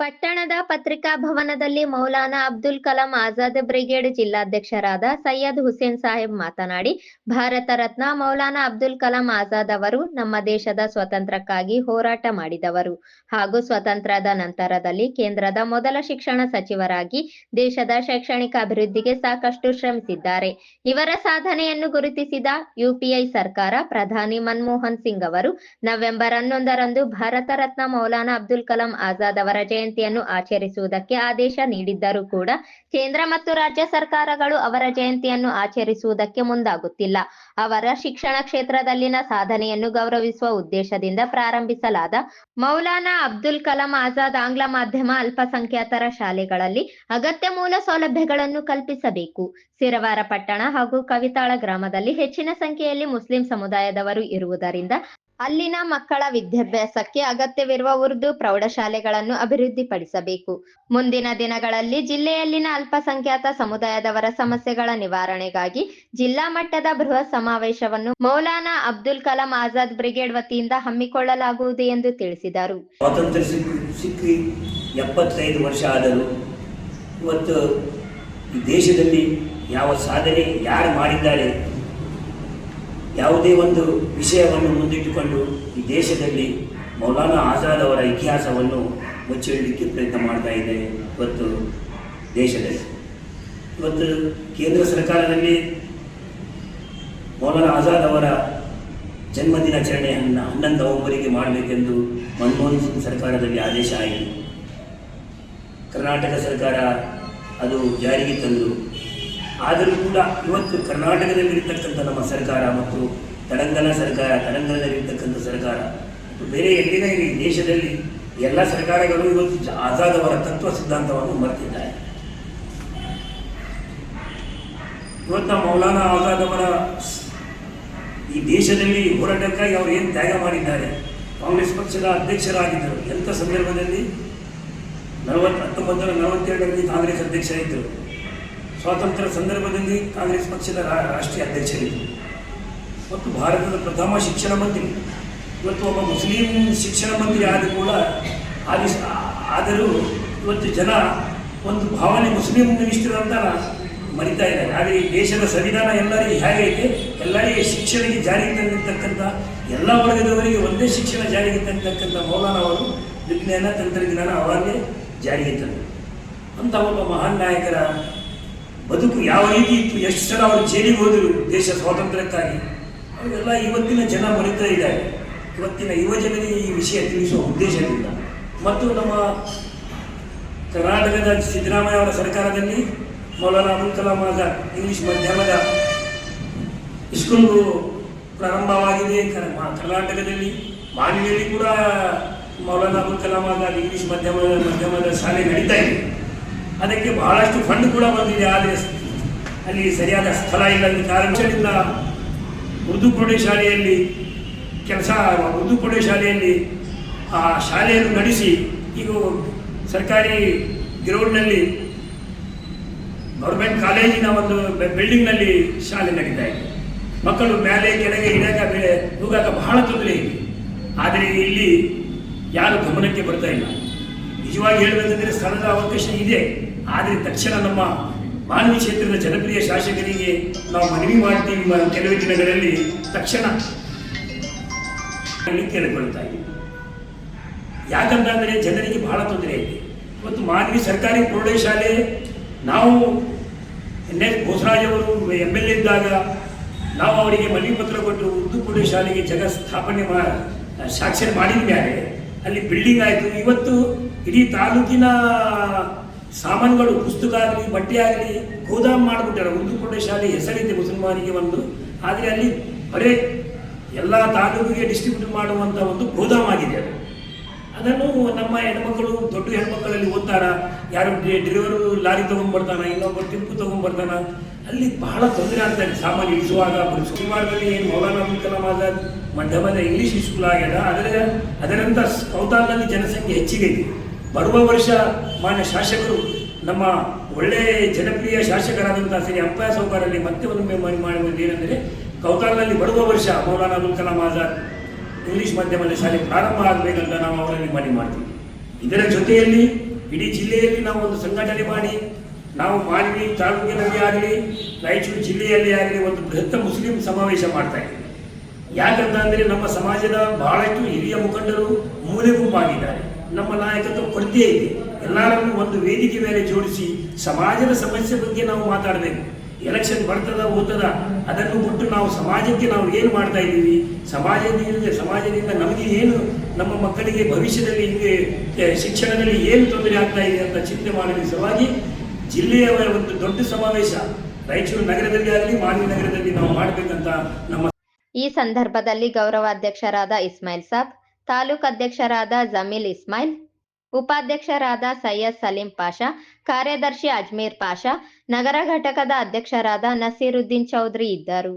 ಪಟ್ಟಣದ ಪತ್ರಿಕಾ ಭವನದಲ್ಲಿ ಮೌಲಾನಾ ಅಬ್ದುಲ್ ಕಲಾಂ ಆಜಾದ್ ಬ್ರಿಗೇಡ್ ಜಿಲ್ಲಾಧ್ಯಕ್ಷರಾದ ಸೈಯದ್ ಹುಸೇನ್ ಸಾಹೇಬ್ ಮಾತನಾಡಿ, ಭಾರತ ರತ್ನ ಮೌಲಾನಾ ಅಬ್ದುಲ್ ಕಲಾಂ ಆಜಾದ್ ಅವರು ನಮ್ಮ ದೇಶದ ಸ್ವಾತಂತ್ರ್ಯಕ್ಕಾಗಿ ಹೋರಾಟ ಮಾಡಿದವರು. ಹಾಗೂ ಸ್ವತಂತ್ರದ ನಂತರದಲ್ಲಿ ಕೇಂದ್ರದ ಮೊದಲ ಶಿಕ್ಷಣ ಸಚಿವರಾಗಿ ದೇಶದ ಶೈಕ್ಷಣಿಕ ಅಭಿವೃದ್ಧಿಗೆ ಸಾಕಷ್ಟು ಶ್ರಮಿಸಿದ್ದಾರೆ. ಇವರ ಸಾಧನೆಯನ್ನು ಗುರುತಿಸಿದ ಯುಪಿಐ ಸರ್ಕಾರ ಪ್ರಧಾನಿ ಮನಮೋಹನ್ ಸಿಂಗ್ ಅವರು, ನವೆಂಬರ್ ಹನ್ನೊಂದರಂದು ಭಾರತ ರತ್ನ ಮೌಲಾನಾ ಅಬ್ದುಲ್ ಕಲಾಂ ಆಜಾದ್ ಅವರ ಜಯಂತಿಯನ್ನು ಆಚರಿಸುವುದಕ್ಕೆ ಆದೇಶ ನೀಡಿದ್ದರೂ ಕೂಡ ಕೇಂದ್ರ ಮತ್ತು ರಾಜ್ಯ ಸರ್ಕಾರಗಳು ಅವರ ಜಯಂತಿಯನ್ನು ಆಚರಿಸುವುದಕ್ಕೆ ಮುಂದಾಗುತ್ತಿಲ್ಲ. ಅವರ ಶಿಕ್ಷಣ ಕ್ಷೇತ್ರದಲ್ಲಿನ ಸಾಧನೆಯನ್ನು ಗೌರವಿಸುವ ಉದ್ದೇಶದಿಂದ ಪ್ರಾರಂಭಿಸಲಾದ ಮೌಲಾನಾ ಅಬ್ದುಲ್ ಕಲಾಂ ಆಜಾದ್ ಆಂಗ್ಲ ಮಾಧ್ಯಮ ಅಲ್ಪಸಂಖ್ಯಾತರ ಶಾಲೆಗಳಲ್ಲಿ ಅಗತ್ಯ ಮೂಲ ಸೌಲಭ್ಯಗಳನ್ನು ಕಲ್ಪಿಸಬೇಕು. ಸಿರವಾರ ಪಟ್ಟಣ ಹಾಗೂ ಕವಿತಾಳ ಗ್ರಾಮದಲ್ಲಿ ಹೆಚ್ಚಿನ ಸಂಖ್ಯೆಯಲ್ಲಿ ಮುಸ್ಲಿಂ ಸಮುದಾಯದವರು ಇರುವುದರಿಂದ ಅಲ್ಲಿನ ಮಕ್ಕಳ ವಿದ್ಯಾಭ್ಯಾಸಕ್ಕೆ ಅಗತ್ಯವಿರುವ ಉರ್ದು ಪ್ರೌಢಶಾಲೆಗಳನ್ನು ಅಭಿವೃದ್ಧಿಪಡಿಸಬೇಕು. ಮುಂದಿನ ದಿನಗಳಲ್ಲಿ ಜಿಲ್ಲೆಯಲ್ಲಿನ ಅಲ್ಪಸಂಖ್ಯಾತ ಸಮುದಾಯದವರ ಸಮಸ್ಯೆಗಳ ನಿವಾರಣೆಗಾಗಿ ಜಿಲ್ಲಾ ಮಟ್ಟದ ಬೃಹತ್ ಸಮಾವೇಶವನ್ನು ಮೌಲಾನಾ ಅಬ್ದುಲ್ ಕಲಾಂ ಆಜಾದ್ ಬ್ರಿಗೇಡ್ ವತಿಯಿಂದ ಹಮ್ಮಿಕೊಳ್ಳಲಾಗುವುದು ಎಂದು ತಿಳಿಸಿದರು. ಸ್ವಾತಂತ್ರ್ಯ ಸಿಕ್ಕಿ ಎಪ್ಪತ್ತೈದು ವರ್ಷ ಆದರೂ ಇವತ್ತು ಈ ದೇಶದಲ್ಲಿ ಯಾವ ಸಾಧನೆ ಯಾರು ಮಾಡಿದ್ದಾರೆ? ಯಾವುದೇ ಒಂದು ವಿಷಯವನ್ನು ಮುಂದಿಟ್ಟುಕೊಂಡು ಈ ದೇಶದಲ್ಲಿ ಮೌಲಾನಾ ಆಜಾದ್ ಅವರ ಇತಿಹಾಸವನ್ನು ಮುಚ್ಚಿಡಲಿಕ್ಕೆ ಪ್ರಯತ್ನ ಮಾಡ್ತಾ ಇದೆ ಇವತ್ತು ದೇಶದಲ್ಲಿ. ಇವತ್ತು ಕೇಂದ್ರ ಸರ್ಕಾರದಲ್ಲಿ ಮೌಲಾನಾ ಆಜಾದ್ ಅವರ ಜನ್ಮದಿನಾಚರಣೆಯನ್ನು ಹನ್ನೊಂದು ನವೆಂಬರಿಗೆ ಮಾಡಬೇಕೆಂದು ಮನಮೋಹನ್ ಸಿಂಗ್ ಸರ್ಕಾರದಲ್ಲಿ ಆದೇಶ ಆಯಿತು ಕರ್ನಾಟಕ ಸರ್ಕಾರ ಅದು ಜಾರಿಗೆ ತಂದು, ಆದರೂ ಕೂಡ ಇವತ್ತು ಕರ್ನಾಟಕದಲ್ಲಿರ್ತಕ್ಕಂಥ ನಮ್ಮ ಸರ್ಕಾರ ಮತ್ತು ತೆಲಂಗಾಣ ಸರ್ಕಾರ, ತೆಲಂಗಾಣದಲ್ಲಿರ್ತಕ್ಕಂಥ ಸರ್ಕಾರ ಬೇರೆ ಎಲ್ಲಿನ ಈ ದೇಶದಲ್ಲಿ ಎಲ್ಲ ಸರ್ಕಾರಗಳು ಇವತ್ತು ಆಜಾದ್ ಅವರ ತತ್ವ ಸಿದ್ಧಾಂತವನ್ನು ಮರೆತಿದ್ದಾರೆ. ಇವತ್ತು ಮೌಲಾನಾ ಆಜಾದ್ ಅವರ ಈ ದೇಶದಲ್ಲಿ ಹೋರಾಟಕ್ಕಾಗಿ ಅವರು ಏನು ತ್ಯಾಗ ಮಾಡಿದ್ದಾರೆ, ಕಾಂಗ್ರೆಸ್ ಪಕ್ಷದ ಅಧ್ಯಕ್ಷರಾಗಿದ್ದರು, ಎಂಥ ಸಂದರ್ಭದಲ್ಲಿ ನಲವತ್ತು ಹತ್ತೊಂಬತ್ತು ನಲವತ್ತೆರಡರಲ್ಲಿ ಕಾಂಗ್ರೆಸ್ ಅಧ್ಯಕ್ಷ ಇದ್ದರು ಸ್ವಾತಂತ್ರ್ಯ ಸಂದರ್ಭದಲ್ಲಿ ಕಾಂಗ್ರೆಸ್ ಪಕ್ಷದ ರಾಷ್ಟ್ರೀಯ ಅಧ್ಯಕ್ಷರಿದ್ದರು. ಮತ್ತು ಭಾರತದ ಪ್ರಥಮ ಶಿಕ್ಷಣ ಮಂತ್ರಿ. ಇವತ್ತು ಒಬ್ಬ ಮುಸ್ಲಿಂ ಶಿಕ್ಷಣ ಮಂತ್ರಿ ಆದ ಕೂಡ ಆದಿ ಆದರೂ ಇವತ್ತು ಜನ ಒಂದು ಭಾವನೆ ಮುಸ್ಲಿಂ ಮಿನಿಸ್ಟರ್ ಅಂತ ಮರಿತಾ ಇದ್ದಾರೆ. ಆದರೆ ಈ ದೇಶದ ಸಂವಿಧಾನ ಎಲ್ಲರಿಗೆ ಹೇಗೈತೆ ಎಲ್ಲರಿಗೆ ಶಿಕ್ಷಣಕ್ಕೆ ಜಾರಿಗೆ ತಂದಿರ್ತಕ್ಕಂಥ ಎಲ್ಲ ವರ್ಗದವರಿಗೆ ಒಂದೇ ಶಿಕ್ಷಣ ಜಾರಿಗೆ ತಂದಿರ್ತಕ್ಕಂಥ ಮೌಲಾನ ಅವರು ವಿಜ್ಞಾನ, ತಂತ್ರಜ್ಞಾನ ಅವಾಗಲೇ ಜಾರಿಗೆ ತಂದರು. ಅಂತ ಒಬ್ಬ ಮಹಾನ್ ನಾಯಕರ ಬದುಕು ಯಾವ ರೀತಿ ಇತ್ತು? ಎಷ್ಟು ಸಲ ಅವರು ಜೈಲಿಗೆ ಹೋದರು ದೇಶ ಸ್ವಾತಂತ್ರ್ಯಕ್ಕಾಗಿ? ಅವೆಲ್ಲ ಇವತ್ತಿನ ಜನ ಮರಿತಾ ಇದ್ದಾರೆ. ಇವತ್ತಿನ ಯುವಜನರಿಗೆ ಈ ವಿಷಯ ತಿಳಿಸುವ ಉದ್ದೇಶದಿಂದ. ಮತ್ತು ನಮ್ಮ ಕರ್ನಾಟಕದ ಸಿದ್ದರಾಮಯ್ಯ ಅವರ ಸರ್ಕಾರದಲ್ಲಿ ಮೌಲಾನಾ ಅಬುಲ್ ಕಲಾಂ ಆಜಾದ್ ಇಂಗ್ಲಿಷ್ ಮಾಧ್ಯಮದ ಸ್ಕೂಲ್ಗಳು ಪ್ರಾರಂಭವಾಗಿದೆ. ಕರ್ನಾಟಕದಲ್ಲಿ ಮಾನವಿಯಲ್ಲಿ ಕೂಡ ಮೌಲಾನಾ ಅಬುಲ್ ಕಲಾಂ ಆಜಾದ್ ಇಂಗ್ಲಿಷ್ ಮಾಧ್ಯಮದ ಮಾಧ್ಯಮದ ಶಾಲೆ ನಡೀತಾ ಇದೆ. ಅದಕ್ಕೆ ಬಹಳಷ್ಟು ಫಂಡ್ ಕೂಡ ಬಂದಿದೆ. ಆದರೆ ಅಲ್ಲಿ ಸರಿಯಾದ ಸ್ಥಳ ಇಲ್ಲದ ಕಾರಣದಿಂದ ಉರ್ದು ಪ್ರೌಢಶಾಲೆಯಲ್ಲಿ ಕೆಲಸ ಉರ್ದು ಶಾಲೆಯಲ್ಲಿ, ಆ, ಶಾಲೆಯನ್ನು ನಡೆಸಿ ಈಗ ಸರ್ಕಾರಿ ಗ್ರೌಂಡ್ನಲ್ಲಿ ಗೌರ್ಮೆಂಟ್ ಕಾಲೇಜಿನ ಒಂದು ಬಿಲ್ಡಿಂಗ್ನಲ್ಲಿ ಶಾಲೆ ನಡೀತಾ ಇದೆ. ಮಕ್ಕಳು ಮೇಲೆ, ಕೆಳಗೆ ಇಡಾಕ ಬೆಳೆ ಹೋಗಾಕ ಬಹಳ ತೊಂದರೆ ಇದೆ. ಆದರೆ ಇಲ್ಲಿ ಯಾರು ಗಮನಕ್ಕೆ ಬರ್ತಾ ಇಲ್ಲ. ನಿಜವಾಗಿ ಹೇಳಬೇಕಂದ್ರೆ ಸ್ಥಳದ ಅವಕಾಶ ಇದೆ. ಆದರೆ ತಕ್ಷಣ ನಮ್ಮ ಮಾನವಿ ಕ್ಷೇತ್ರದ ಜನಪ್ರಿಯ ಶಾಸಕರಿಗೆ ನಾವು ಮನವಿ ಮಾಡ್ತೀವಿ ಕೆಲವು ದಿನಗಳಲ್ಲಿ. ತಕ್ಷಣ ಕೇಳಿಕೊಳ್ತಾ ಇದ್ದೀವಿ ಯಾಕಂತಂದರೆ ಜನರಿಗೆ ಬಹಳ ತೊಂದರೆ ಇದೆ. ಇವತ್ತು ಮಾನವಿ ಸರ್ಕಾರಿ ಪ್ರೌಢಶಾಲೆ ನಾವು ಎನ್ ಎಸ್ ಬೋಸರಾಜ್ ಅವರು ಎಂ ಎಲ್ ಎ ಇದ್ದಾಗ ನಾವು ಅವರಿಗೆ ಮನವಿ ಪತ್ರ ಕೊಟ್ಟು ಉರ್ದು ಪ್ರೌಢಶಾಲೆಗೆ ಜಗ ಸ್ಥಾಪನೆ ಮಾ, ಸಾಕ್ಷರ ಮಾಡಿದ ಮೇಲೆ ಅಲ್ಲಿ ಬಿಲ್ಡಿಂಗ್ ಆಯಿತು. ಇವತ್ತು ಇಡೀ ತಾಲೂಕಿನ ಸಾಮಾನುಗಳು ಪುಸ್ತಕ ಆಗಲಿ, ಬಟ್ಟೆ ಆಗಲಿ ಗೋದಾಮ್ ಮಾಡಿಬಿಟ್ಟಾರೆ. ಉರ್ದು ಪ್ರೌಢಶಾಲೆ ಹೆಸರಿದೆ ಮುಸಲ್ಮಾನಿಗೆ ಒಂದು. ಆದರೆ ಅಲ್ಲಿ ಬರೇ ಎಲ್ಲ ತಾಲೂಕಿಗೆ ಡಿಸ್ಟ್ರಿಬ್ಯೂಟ್ ಮಾಡುವಂಥ ಒಂದು ಗೋದಾಮ್ ಆಗಿದೆ ಅದು. ಅದನ್ನು ನಮ್ಮ ಹೆಣ್ಮಕ್ಳು, ದೊಡ್ಡ ಹೆಣ್ಮಕ್ಕಳಲ್ಲಿ ಓದ್ತಾರ? ಯಾರು ಡ್ರೈವರು ಲಾರಿ ತೊಗೊಂಡ್ಬರ್ತಾನ? ಇನ್ನೊಬ್ಬ ಟೆಂಪು ತೊಗೊಂಡ್ಬರ್ತಾನ? ಅಲ್ಲಿ ಬಹಳ ತೊಂದರೆ ಆಗ್ತದೆ ಸಾಮಾನ್ಯ ಇಳಿಸುವಾಗ ಶುಕ್ರವಾರದಲ್ಲಿ ಏನು ಮೌಲಾನಾ ಅಬುಲ್ ಕಲಾಂ ಮಧ್ಯಮದ ಇಂಗ್ಲೀಷ್ ಸ್ಕೂಲ್ ಆಗ್ಯದ ಅದರ ಅದರಂತ ಕೌತಾಲ್ನಲ್ಲಿ ಜನಸಂಖ್ಯೆ ಹೆಚ್ಚಿಗೆ ಇದೆ ಬರುವ ವರ್ಷ ಮಾನ್ಯ ಶಾಸಕರು ನಮ್ಮ ಒಳ್ಳೆ ಜನಪ್ರಿಯ ಶಾಸಕರಾದಂಥ ಶ್ರೀ ಅಂಪಾಯ ಸೌಕರಲ್ಲಿ ಮತ್ತೆ ಒಂದು ಮಾಡುವುದು ಏನಂದರೆ ಕೌತಾಲ್ನಲ್ಲಿ ಬರುವ ವರ್ಷ ಮೌಲಾನಾ ಅಬುಲ್ ಕಲಾಂ ಆಜಾದ್ ಇಂಗ್ಲಿಷ್ ಮಾಧ್ಯಮದ ಶಾಲೆ ಪ್ರಾರಂಭ ಆಗಬೇಕಂತ ನಾವು ಅವರಲ್ಲಿ ಮನವಿ ಮಾಡ್ತೀವಿ. ಇದರ ಜೊತೆಯಲ್ಲಿ ಇಡೀ ಜಿಲ್ಲೆಯಲ್ಲಿ ನಾವು ಒಂದು ಸಂಘಟನೆ ಮಾಡಿ, ನಾವು ಮಾನ್ವಿ ತಾಲೂಕಿನಲ್ಲಿ ಆಗಲಿ, ರಾಯಚೂರು ಜಿಲ್ಲೆಯಲ್ಲಿ ಆಗಲಿ ಒಂದು ಬೃಹತ್ ಮುಸ್ಲಿಂ ಸಮಾವೇಶ ಮಾಡ್ತಾ ಇದ್ದೀವಿ. ಯಾಕಂತ ಅಂದರೆ ನಮ್ಮ ಸಮಾಜದ ಬಹಳಷ್ಟು ಹಿರಿಯ ಮುಖಂಡರು ಮೂಲೆ ಗುಂಪಾಗಿದ್ದಾರೆ. ನಮ್ಮ ನಾಯಕತ್ವ ಕೊರತೆ ಇದೆ. ಎಲ್ಲರನ್ನೂ ಒಂದು ವೇದಿಕೆ ಮೇಲೆ ಜೋಡಿಸಿ ಸಮಾಜದ ಸಮಸ್ಯೆ ಬಗ್ಗೆ ನಾವು ಮಾತಾಡಬೇಕು. ಎಲೆಕ್ಷನ್ ಬರ್ತದ ಹೋಗ್ತದ ಅದನ್ನು ಬಿಟ್ಟು ನಾವು ಸಮಾಜಕ್ಕೆ ನಾವು ಏನು ಮಾಡ್ತಾ ಇದ್ದೀವಿ? ಸಮಾಜದಿಂದ ಸಮಾಜದಿಂದ ನಮಗೆ ಏನು, ನಮ್ಮ ಮಕ್ಕಳಿಗೆ ಭವಿಷ್ಯದಲ್ಲಿ ಶಿಕ್ಷಣದಲ್ಲಿ ಏನು ತೊಂದರೆ ಆಗ್ತಾ ಇದೆ ಅಂತ ಚಿಂತೆ ಮಾಡಿದ ಸಲುವಾಗಿ ಜಿಲ್ಲೆಯ ಒಂದು ದೊಡ್ಡ ಸಮಾವೇಶ ರಾಯಚೂರು ನಗರದಲ್ಲಿ ಆಗಲಿ ಮಾನ್ಯ ನಗರದಲ್ಲಿ ನಾವು ಮಾಡಬೇಕಂತ ನಮ್ಮ ಈ ಸಂದರ್ಭದಲ್ಲಿ ಗೌರವಾಧ್ಯಕ್ಷರಾದ ಇಸ್ಮಾಯಿಲ್ ಸಾಬ್, ತಾಲೂಕು ಅಧ್ಯಕ್ಷರಾದ ಜಮೀಲ್ ಇಸ್ಮಾಯಿಲ್ ಉಪಾಧ್ಯಕ್ಷರಾದ ಸೈಯದ್ ಸಲೀಂ ಪಾಷಾ ಕಾರ್ಯದರ್ಶಿ ಅಜ್ಮೀರ್ ಪಾಷಾ ನಗರ ಘಟಕದ ಅಧ್ಯಕ್ಷರಾದ ನಸೀರುದ್ದೀನ್ ಚೌಧರಿ ಇದ್ದರು.